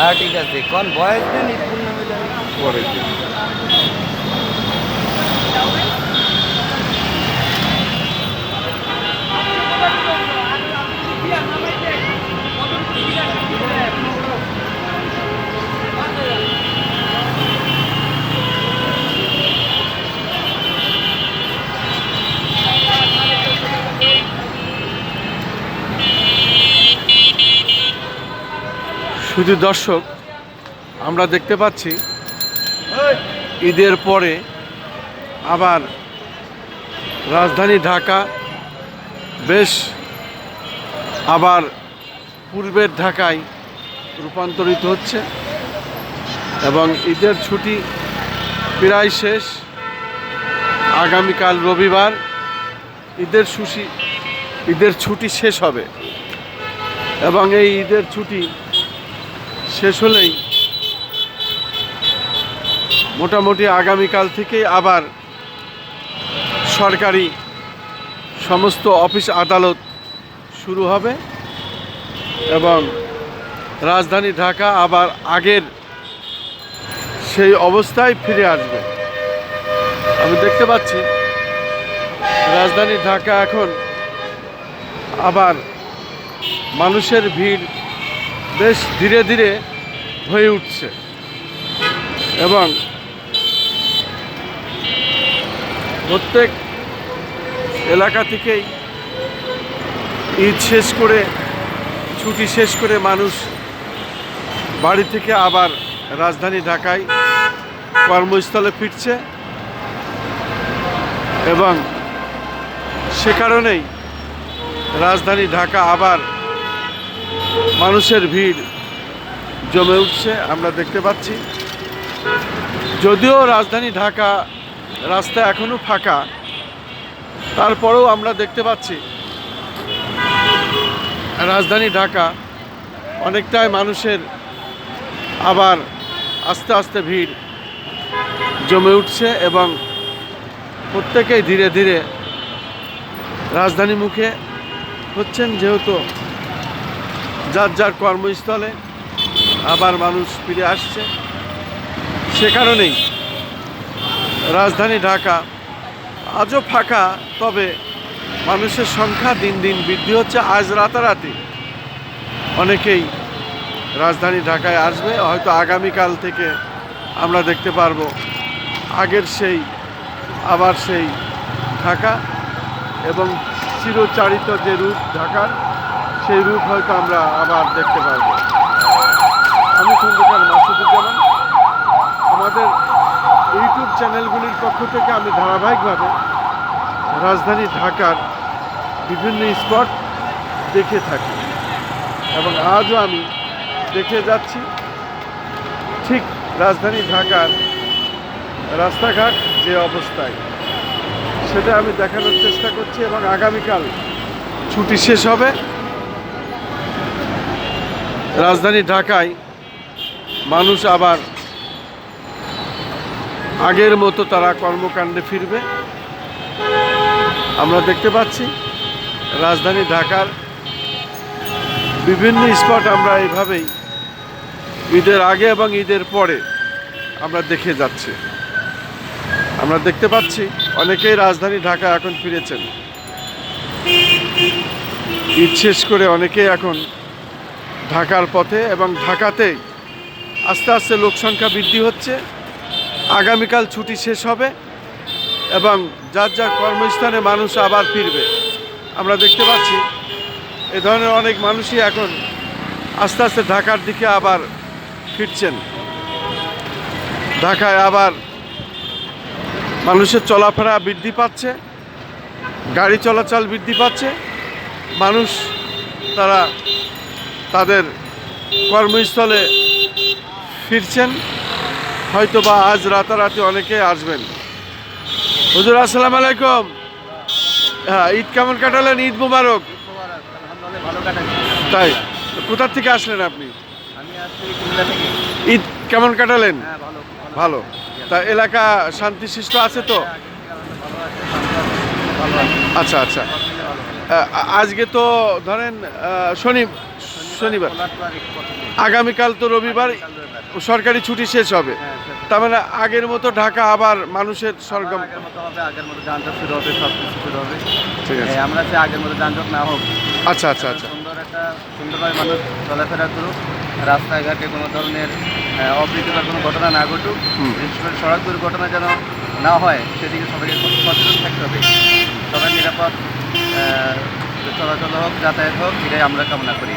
হ্যাঁ ঠিক আছে। কোন বয়স দেন পরের পূর্ণিমা শুধু দর্শক, আমরা দেখতে পাচ্ছি ঈদের পরে আবার রাজধানী ঢাকা, বেশ আবার পূর্বের ঢাকায় রূপান্তরিত হচ্ছে এবং ঈদের ছুটি প্রায় শেষ। আগামীকাল রবিবার ঈদের সুশি ঈদের ছুটি শেষ হবে এবং এই ঈদের ছুটি শেষ হলেই মোটামুটি আগামীকাল থেকে আবার সরকারি সমস্ত অফিস আদালত শুরু হবে এবং রাজধানী ঢাকা আবার আগের সেই অবস্থায় ফিরে আসবে। আমি দেখতে পাচ্ছি রাজধানী ঢাকা এখন আবার মানুষের ভিড় বেশ ধীরে ধীরে হয়ে উঠছে। এবং প্রত্যেক এলাকা থেকেই ঈদ শেষ করে, ছুটি শেষ করে মানুষ বাড়ি থেকে আবার রাজধানী ঢাকায় কর্মস্থলে ফিরছে। এবং সে কারণেই রাজধানী ঢাকা আবার মানুষের ভিড় জমে উঠছে, আমরা দেখতে পাচ্ছি। যদিও রাজধানী ঢাকা রাস্তা এখনও ফাঁকা, তারপরেও আমরা দেখতে পাচ্ছি রাজধানী ঢাকা অনেকটাই মানুষের আবার আস্তে আস্তে ভিড় জমে উঠছে এবং প্রত্যেকেই ধীরে ধীরে রাজধানী মুখে হচ্ছেন যেহেতু যার যার কর্মস্থলে আবার মানুষ ফিরে আসছে। সে কারণেই রাজধানী ঢাকা আজও ফাঁকা, তবে মানুষের সংখ্যা দিন দিন বৃদ্ধি হচ্ছে। আজ রাতারাতি অনেকেই রাজধানী ঢাকায় আসবে। হয়তো আগামীকাল থেকে আমরা দেখতে পারব আগের সেই, আবার সেই ঢাকা এবং চিরচারিত যে রূপ ঢাকার সেই রূপ হয়তো আমরা আবার দেখতে পারব। আমি খন্দকার মাসুদুজ্জামান। আমাদের ইউটিউব চ্যানেলগুলির পক্ষ থেকে আমি ধারাবাহিকভাবে রাজধানী ঢাকার বিভিন্ন স্পট দেখে থাকি এবং আজও আমি দেখে যাচ্ছি ঠিক রাজধানী ঢাকার রাস্তাঘাট যে অবস্থায়। সেটা আমি দেখানোর চেষ্টা করছি এবং আগামীকাল ছুটি শেষ হবে। রাজধানী ঢাকায় মানুষ আবার আগের মতো তারা কর্মকাণ্ডে ফিরবে। আমরা দেখতে পাচ্ছি, রাজধানী ঢাকার বিভিন্ন স্পট আমরা এইভাবেই ঈদের আগে এবং ঈদের পরে আমরা দেখে যাচ্ছি। আমরা দেখতে পাচ্ছি, অনেকেই রাজধানী ঢাকা এখন ফিরেছেন। ঈদ শেষ করে অনেকেই এখন ঢাকার পথে এবং ঢাকাতে আস্তে আস্তে লোক সংখ্যা বৃদ্ধি হচ্ছে। আগামীকাল ছুটি শেষ হবে এবং যার যার কর্মস্থানে মানুষ আবার ফিরবে। আমরা দেখতে পাচ্ছি এ ধরনের অনেক মানুষই এখন আস্তে আস্তে ঢাকার দিকে আবার ফিরছেন। ঢাকায় আবার মানুষের চলাফেরা বৃদ্ধি পাচ্ছে, গাড়ি চলাচল বৃদ্ধি পাচ্ছে। মানুষ তারা তাদের কর্মস্থলে ফিরছেন। হয়তো বা আজ রাতারাতি অনেকে আসবেন। হুজুর আসসালাম আলাইকুম। হ্যাঁ ঈদ কেমন কাটালেন? ঈদ মুবারক। তাই কোথার থেকে আসলেন আপনি? ঈদ কেমন কাটালেন? হ্যাঁ ভালো তা এলাকা শান্তিশিষ্ট আছে তো? আচ্ছা আচ্ছা। আজকে তো ধরেন শনি শনিবার। আগামীকাল তো রবিবার সরকারি ছুটি শেষ হবে। হ্যাঁ, তার মানে আগের মতো ঢাকা আবার মানুষের সরগম আগের মতো যানজট শুরু হবে সব কিছু শুরু হবে। ঠিক আছে। আমরা চাই আগের মতো যানজট না হোক। আচ্ছা আচ্ছা আচ্ছা। সুন্দর একটা সুন্দরভাবে মানুষ চলাফেরা করুক রাস্তাঘাটে কোনো ধরনের অপ্রীতিকর কোনো ঘটনা না ঘটুক বিশেষ করে সড়ক দুর্ঘটনা যেন না হয় সেদিকে সবাইকে খুব সচেতন থাকতে হবে। সবার নিরাপদ চলাচল হোক যাতায়াত হোক এটাই আমরা কামনা করি।